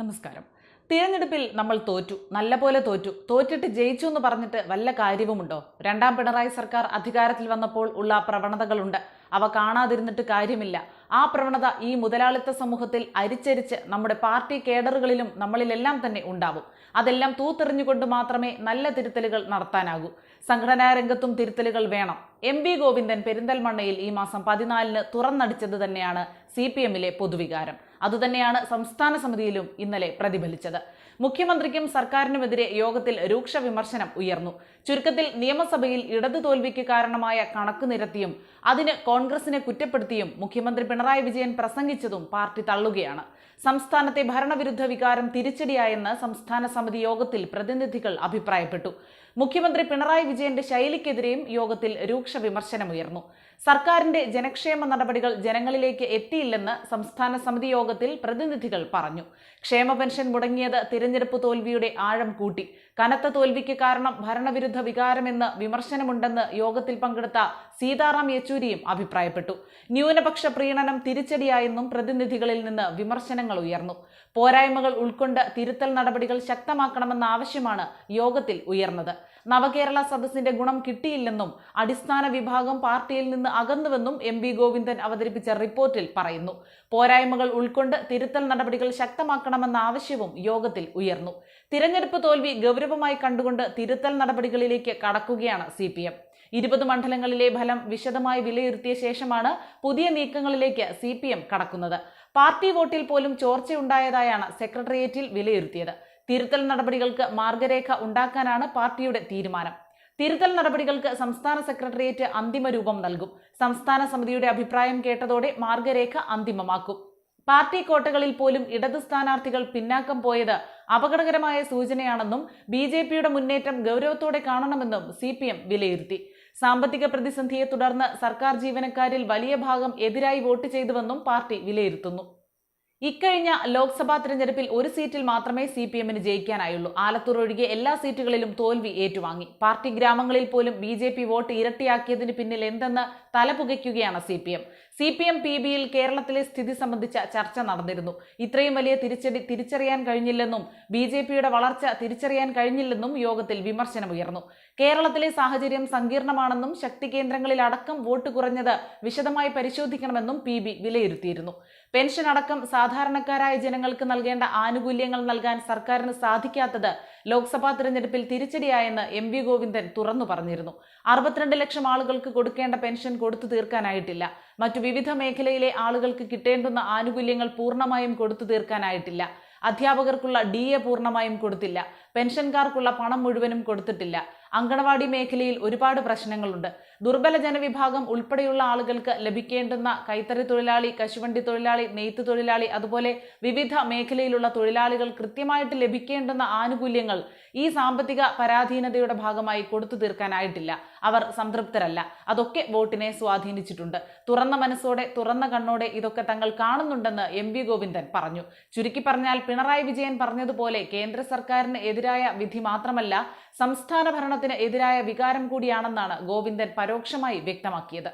നമസ്കാരം. തിരഞ്ഞെടുപ്പിൽ നമ്മൾ തോറ്റു നല്ല പോലെ തോറ്റു. തോറ്റിട്ട് ജയിച്ചു എന്ന് പറഞ്ഞിട്ട് വല്ല കാര്യവുമുണ്ടോ? രണ്ടാം പിണറായി സർക്കാർ അധികാരത്തിൽ വന്നപ്പോൾ ഉള്ള പ്രവണതകളുണ്ട്. അവ കാണാതിരുന്നിട്ട് കാര്യമില്ല. ആ പ്രവണത ഈ മുതലാളിത്ത സമൂഹത്തിൽ അരിച്ചരിച്ച് നമ്മുടെ പാർട്ടി കേഡറുകളിലും നമ്മളിലെല്ലാം തന്നെ ഉണ്ടാവും. അതെല്ലാം തൂത്തെറിഞ്ഞുകൊണ്ട് മാത്രമേ നല്ല തിരുത്തലുകൾ നടത്താനാകൂ. സംഘടനാ രംഗത്തും തിരുത്തലുകൾ വേണം. എം വി ഗോവിന്ദൻ പെരിന്തൽമണ്ണയിൽ ഈ മാസം പതിനാലിന് തുറന്നടിച്ചത് തന്നെയാണ് സി പി എമ്മിലെ പൊതുവികാരം. അതുതന്നെയാണ് സംസ്ഥാന സമിതിയിലും ഇന്നലെ പ്രതിഫലിച്ചത്. മുഖ്യമന്ത്രിക്കും സർക്കാരിനുമെതിരെ യോഗത്തിൽ രൂക്ഷ വിമർശനം ഉയർന്നു. ചുരുക്കത്തിൽ നിയമസഭയിൽ ഇടതു തോൽവിക്ക് കാരണമായ കണക്ക് നിരത്തിയും അതിന് കോൺഗ്രസിനെ കുറ്റപ്പെടുത്തിയും മുഖ്യമന്ത്രി പിണറായി വിജയൻ പ്രസംഗിച്ചതും പാർട്ടി തള്ളുകയാണ്. സംസ്ഥാനത്തെ ഭരണവിരുദ്ധ വികാരം തിരിച്ചടിയായെന്ന് സംസ്ഥാന സമിതി യോഗത്തിൽ പ്രതിനിധികൾ അഭിപ്രായപ്പെട്ടു. മുഖ്യമന്ത്രി പിണറായി വിജയന്റെ ശൈലിക്കെതിരെയും യോഗത്തിൽ രൂക്ഷ വിമർശനമുയർന്നു. സർക്കാരിന്റെ ജനക്ഷേമ നടപടികൾ ജനങ്ങളിലേക്ക് എത്തിയില്ലെന്ന് സംസ്ഥാന സമിതി യോഗത്തിൽ പ്രതിനിധികൾ പറഞ്ഞു. ക്ഷേമ പെൻഷൻ മുടങ്ങിയത് തിരഞ്ഞെടുപ്പ് തോൽവിയുടെ ആഴം കൂട്ടി. കനത്ത തോൽവിക്ക് കാരണം ഭരണവിരുദ്ധ വികാരമെന്ന് വിമർശനമുണ്ടെന്ന് യോഗത്തിൽ പങ്കെടുത്ത സീതാറാം യെച്ചൂരിയും അഭിപ്രായപ്പെട്ടു. ന്യൂനപക്ഷ പ്രീണനം തിരിച്ചടിയായെന്നും പ്രതിനിധികളിൽ നിന്ന് വിമർശനങ്ങൾ ഉയർന്നു. പോരായ്മകൾ ഉൾക്കൊണ്ട് തിരുത്തൽ നടപടികൾ ശക്തമാക്കണമെന്ന ആവശ്യമാണ് യോഗത്തിൽ ഉയർന്നത്. നവകേരള സദസ്സിന്റെ ഗുണം കിട്ടിയില്ലെന്നും അടിസ്ഥാന വിഭാഗം പാർട്ടിയിൽ നിന്ന് അകന്നുവെന്നും എം വി ഗോവിന്ദൻ അവതരിപ്പിച്ച റിപ്പോർട്ടിൽ പറയുന്നു. പോരായ്മകൾ ഉൾക്കൊണ്ട് തിരുത്തൽ നടപടികൾ ശക്തമാക്കണമെന്ന ആവശ്യവും യോഗത്തിൽ ഉയർന്നു. തിരഞ്ഞെടുപ്പ് തോൽവി ഗൗരവമായി കണ്ടുകൊണ്ട് തിരുത്തൽ നടപടികളിലേക്ക് കടക്കുകയാണ് സി ഇരുപത് മണ്ഡലങ്ങളിലെ ഫലം വിശദമായി വിലയിരുത്തിയ ശേഷമാണ് പുതിയ നീക്കങ്ങളിലേക്ക് സി കടക്കുന്നത്. പാർട്ടി വോട്ടിൽ പോലും ചോർച്ചയുണ്ടായതായാണ് സെക്രട്ടേറിയറ്റിൽ വിലയിരുത്തിയത്. തിരുത്തൽ നടപടികൾക്ക് മാർഗരേഖ ഉണ്ടാക്കാനാണ് പാർട്ടിയുടെ തീരുമാനം. തിരുത്തൽ നടപടികൾക്ക് സംസ്ഥാന സെക്രട്ടേറിയറ്റ് അന്തിമ രൂപം നൽകും. സംസ്ഥാന സമിതിയുടെ അഭിപ്രായം കേട്ടതോടെ മാർഗരേഖ അന്തിമമാക്കും. പാർട്ടി കോട്ടകളിൽ പോലും ഇടത് സ്ഥാനാർത്ഥികൾ പിന്നാക്കം പോയത് അപകടകരമായ സൂചനയാണെന്നും ബി മുന്നേറ്റം ഗൗരവത്തോടെ കാണണമെന്നും സി വിലയിരുത്തി. സാമ്പത്തിക പ്രതിസന്ധിയെ തുടർന്ന് സർക്കാർ ജീവനക്കാരിൽ വലിയ ഭാഗം എതിരായി വോട്ട് ചെയ്തുവെന്നും പാർട്ടി വിലയിരുത്തുന്നു ഇക്കഴിഞ്ഞ ലോക്സഭാ തെരഞ്ഞെടുപ്പിൽ ഒരു സീറ്റിൽ മാത്രമേ സി പി എമ്മിന് ജയിക്കാനായുള്ളൂ. ആലത്തൂർ ഒഴികെ എല്ലാ സീറ്റുകളിലും തോൽവി ഏറ്റുവാങ്ങി. പാർട്ടി ഗ്രാമങ്ങളിൽ പോലും ബി ജെ പി വോട്ട് ഇരട്ടിയാക്കിയതിന് പിന്നിൽ എന്തെന്ന് തലപുകയ്ക്കുകയാണ് C P M. C P M P ബിയിൽ കേരളത്തിലെ സ്ഥിതി സംബന്ധിച്ച ചർച്ച നടന്നിരുന്നു. ഇത്രയും വലിയ തിരിച്ചടി തിരിച്ചറിയാൻ കഴിഞ്ഞില്ലെന്നും ബി ജെ പിയുടെ വളർച്ച തിരിച്ചറിയാൻ കഴിഞ്ഞില്ലെന്നും യോഗത്തിൽ വിമർശനമുയർന്നു. കേരളത്തിലെ സാഹചര്യം സങ്കീർണമാണെന്നും ശക്തി കേന്ദ്രങ്ങളിൽ അടക്കം വോട്ട് കുറഞ്ഞത് വിശദമായി പരിശോധിക്കണമെന്നും പി ബി വിലയിരുത്തിയിരുന്നു. പെൻഷൻ അടക്കം സാധാരണക്കാരായ ജനങ്ങൾക്ക് നൽകേണ്ട ആനുകൂല്യങ്ങൾ നൽകാൻ സർക്കാരിന് സാധിക്കാത്തത് ലോക്സഭാ തിരഞ്ഞെടുപ്പിൽ തിരിച്ചടിയായെന്ന് എം വി ഗോവിന്ദൻ തുറന്നു പറഞ്ഞിരുന്നു. അറുപത്തിരണ്ട് ലക്ഷം ആളുകൾക്ക് കൊടുക്കേണ്ട പെൻഷൻ കൊടുത്തു തീർക്കാനായിട്ടില്ല. മറ്റു വിവിധ മേഖലയിലെ ആളുകൾക്ക് കിട്ടേണ്ടുന്ന ആനുകൂല്യങ്ങൾ പൂർണമായും കൊടുത്തു തീർക്കാനായിട്ടില്ല. അധ്യാപകർക്കുള്ള ഡി എ പൂർണമായും കൊടുത്തില്ല. പെൻഷൻകാർക്കുള്ള പണം മുഴുവനും കൊടുത്തിട്ടില്ല. അങ്കണവാടി മേഖലയിൽ ഒരുപാട് പ്രശ്നങ്ങളുണ്ട്. ദുർബല ജനവിഭാഗം ഉൾപ്പെടെയുള്ള ആളുകൾക്ക് ലഭിക്കേണ്ടുന്ന കൈത്തറി തൊഴിലാളി കശുവണ്ടി തൊഴിലാളി നെയ്ത്ത് തൊഴിലാളി അതുപോലെ വിവിധ മേഖലയിലുള്ള തൊഴിലാളികൾ കൃത്യമായിട്ട് ലഭിക്കേണ്ടുന്ന ആനുകൂല്യങ്ങൾ ഈ സാമ്പത്തിക പരാധീനതയുടെ ഭാഗമായി കൊടുത്തു തീർക്കാനായിട്ടില്ല. അവർ സംതൃപ്തരല്ല. അതൊക്കെ വോട്ടിനെ സ്വാധീനിച്ചിട്ടുണ്ട്. തുറന്ന മനസ്സോടെ തുറന്ന കണ്ണോടെ ഇതൊക്കെ തങ്ങൾ കാണുന്നുണ്ടെന്ന് എം വി ഗോവിന്ദൻ പറഞ്ഞു. ചുരുക്കി പറഞ്ഞാൽ പിണറായി വിജയൻ പറഞ്ഞതുപോലെ കേന്ദ്ര സർക്കാരിന് എതിരായ വിധി മാത്രമല്ല സംസ്ഥാന ഭരണത്തിന് എതിരായ വികാരം കൂടിയാണെന്നാണ് ഗോവിന്ദൻ പരോക്ഷമായി വ്യക്തമാക്കിയത്